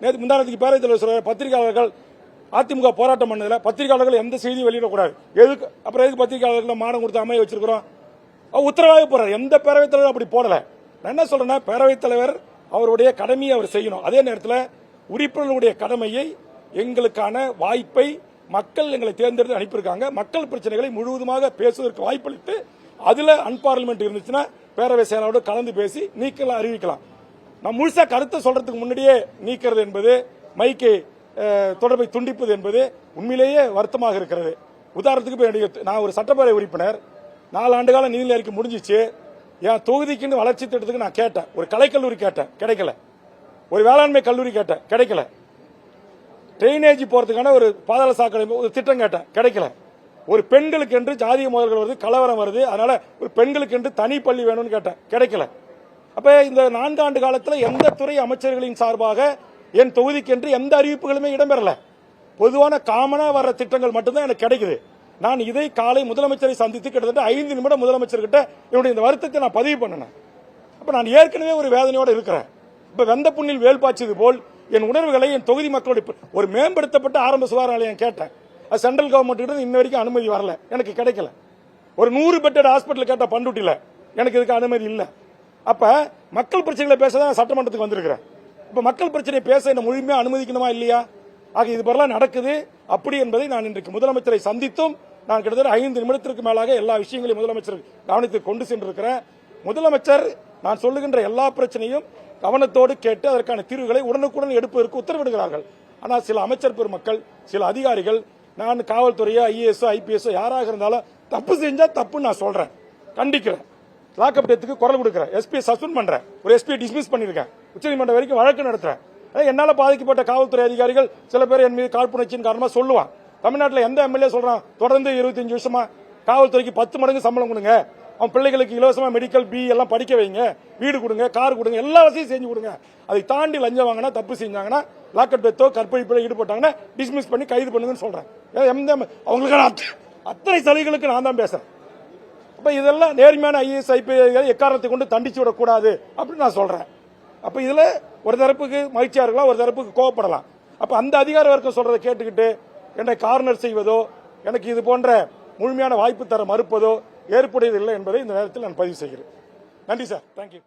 நேற்று முந்தானத்துக்கு பேரவைத் தலைவர் சொல்ற பத்திரிகையாளர்கள் அதிமுக போராட்டம் பண்ணதில் பத்திரிகையாளர்கள் எந்த செய்தியும் வெளியிடக்கூடாது. எதுக்கு? அப்புறம் எதுக்கு பத்திரிகையாளர்கள் மானம் கொடுத்து அமைய வச்சிருக்கிறோம்? அவர் உத்தரவாக போறாரு. எந்த பேரவைத் தலைவரும் அப்படி போடலை. நான் என்ன சொல்றேன்னா பேரவைத் தலைவர் அவருடைய கடமையை அவர் செய்யணும். அதே நேரத்தில் உறுப்பினர்களுடைய கடமையை எங்களுக்கான வாய்ப்பை மக்கள் எங்களை தேர்ந்தெடுத்து அனுப்பியிருக்காங்க. மக்கள் பிரச்சனைகளை முழுவதுமாக பேசுவதற்கு வாய்ப்பளித்து அதில் அன்பார்லிமெண்ட் இருந்துச்சுன்னா பேரவை செயலாளரோடு கலந்து பேசி நீக்கலாம் அறிவிக்கலாம். நான் முழுசாக கருத்தை சொல்றதுக்கு முன்னாடியே நீக்கிறது என்பது மைக்கை தொடர்பை துண்டிப்பது என்பது உண்மையிலேயே வருத்தமாக இருக்கிறது. உதாரணத்துக்கு போய் என்னுடைய- நான் ஒரு சட்டப்பேரவை உறுப்பினர். நாலு ஆண்டு காலம் நிதி அறிக்கை முடிஞ்சிச்சு. என் தொகுதிக்குன்னு வளர்ச்சி திட்டத்துக்கு நான் கேட்டேன். ஒரு கலைக்கல்லூரி கேட்டேன். கிடைக்கல. ஒரு வேளாண்மை கல்லூரி கேட்டேன். கிடைக்கல. ட்ரைனேஜ் போகிறதுக்கான ஒரு பாதாள சாக்கடை ஒரு திட்டம் கேட்டேன். கிடைக்கல. ஒரு பெண்களுக்கு என்று ஜாதிய மோதல்கள் வருது கலவரம் வருது. அதனால ஒரு பெண்களுக்கு என்று தனி பள்ளி வேணும்னு கேட்டேன். கிடைக்கல. அப்போ இந்த நான்காண்டு காலத்தில் எந்த துறை அமைச்சர்களின் சார்பாக என் தொகுதிக்கென்று எந்த அறிவிப்புகளுமே இடம்பெறல. பொதுவான காமனாக வர்ற திட்டங்கள் மட்டும்தான் எனக்கு கிடைக்குது. நான் இதை காலை முதலமைச்சரை சந்தித்து கிட்டத்தட்ட ஐந்து நிமிடம் முதலமைச்சர்கிட்ட என்னுடைய இந்த வருத்தத்தை நான் பதிவு பண்ணினேன். அப்போ நான் ஏற்கனவே ஒரு வேதனையோடு இருக்கிறேன். இப்போ வெந்த புண்ணில் வேல் பாய்ச்சது போல் என் உணர்வுகளை என் தொகுதி மக்களுடைய ஒரு மேம்படுத்தப்பட்ட ஆரம்ப சுகாதார நிலையம் கேட்டேன். அது சென்ட்ரல் கவர்மெண்ட் கிட்ட இன்ன வரைக்கும் அனுமதி வரல. எனக்கு கிடைக்கல. ஒரு நூறு பெட்டட் ஹாஸ்பிட்டல் கேட்டால் பண்டுட்டில எனக்கு இதுக்கு அனுமதி இல்லை. அப்போ மக்கள் பிரச்சனைகளை பேச தான் சட்டமன்றத்துக்கு வந்திருக்கிறேன். இப்போ மக்கள் பிரச்சனை பேச என்ன முழுமையாக அனுமதிக்கணுமா இல்லையா? ஆக இது போல நடக்குது. அப்படி என்பதை நான் இன்றைக்கு முதலமைச்சரை சந்தித்தும் நான் கிட்டத்தட்ட ஐந்து நிமிடத்திற்கு மேலாக எல்லா விஷயங்களையும் முதலமைச்சர் கவனத்தில் கொண்டு சென்றிருக்கிறேன். முதலமைச்சர் நான் சொல்லுகின்ற எல்லா பிரச்சனையும் கவனத்தோடு கேட்டு அதற்கான தீர்வுகளை உடனுக்குடன் எடுப்பதற்கு உத்தரவிடுகிறார்கள். ஆனால் சில அமைச்சர் பெருமக்கள் சில அதிகாரிகள் நான் காவல்துறையோ ஐஏஎஸ்ஓ ஐபிஎஸ்ஓ யாராக இருந்தாலும் தப்பு செஞ்சால் தப்புன்னு நான் சொல்கிறேன் கண்டிக்கிறேன். லாக்அப் டெத்துக்கு குரல் கொடுக்குறேன். எஸ்பி சஸ்பெண்ட் பண்ணுறேன் ஒரு எஸ்பி டிஸ்மிஸ் பண்ணியிருக்கேன். உச்சநீதிமன்றம் வரைக்கும் வழக்கு நடத்துகிறேன் என்னால் பாதிக்கப்பட்ட காவல்துறை அதிகாரிகள் சில பேர் என் மீது காழ்ப்புணர்ச்சியின் காரணமாக சொல்லுவான். தமிழ்நாட்டில் எந்த எம்எல்ஏ சொல்கிறான் தொடர்ந்து இருபத்தஞ்சு வருஷமா காவல்துறைக்கு பத்து மடங்கு சம்பளம் கொடுங்க. அவன் பிள்ளைகளுக்கு இலவசமாக மெடிக்கல் பி எல்லாம் படிக்க வைங்க. வீடு கொடுங்க கார் கொடுங்க எல்லா வசதியும் செஞ்சு கொடுங்க. அதை தாண்டி லஞ்சம் வாங்கினா தப்பு செஞ்சாங்கன்னா லாக்கெட் டெத்தோ கற்பழிப்பில் ஈடுபட்டாங்கன்னா டிஸ்மிஸ் பண்ணி கைது பண்ணுங்கன்னு சொல்கிறேன் எந்த அவங்களுக்கான அத்தனை சலுகைகளுக்கு நான் தான் பேசுகிறேன் அப்போ இதெல்லாம் நேர்மையான ஐஏஎஸ் ஐபிஎஸ் எக்காரணத்தை கொண்டு தண்டிச்சு விடக்கூடாது அப்படின்னு நான் சொல்கிறேன் அப்போ இதில் ஒரு தரப்புக்கு மகிழ்ச்சியாக இருக்கலாம் ஒரு தரப்புக்கு கோவப்படலாம். அப்போ அந்த அதிகார வர்க்கம் சொல்கிறத கேட்டுக்கிட்டு என்னை கார்னர் செய்வதோ எனக்கு இது போன்ற முழுமையான வாய்ப்பு தர மறுப்பதோ ஏற்புடையது இல்லை என்பதை இந்த நேரத்தில் நான் பதிவு செய்கிறேன். நன்றி சார். தேங்க்யூ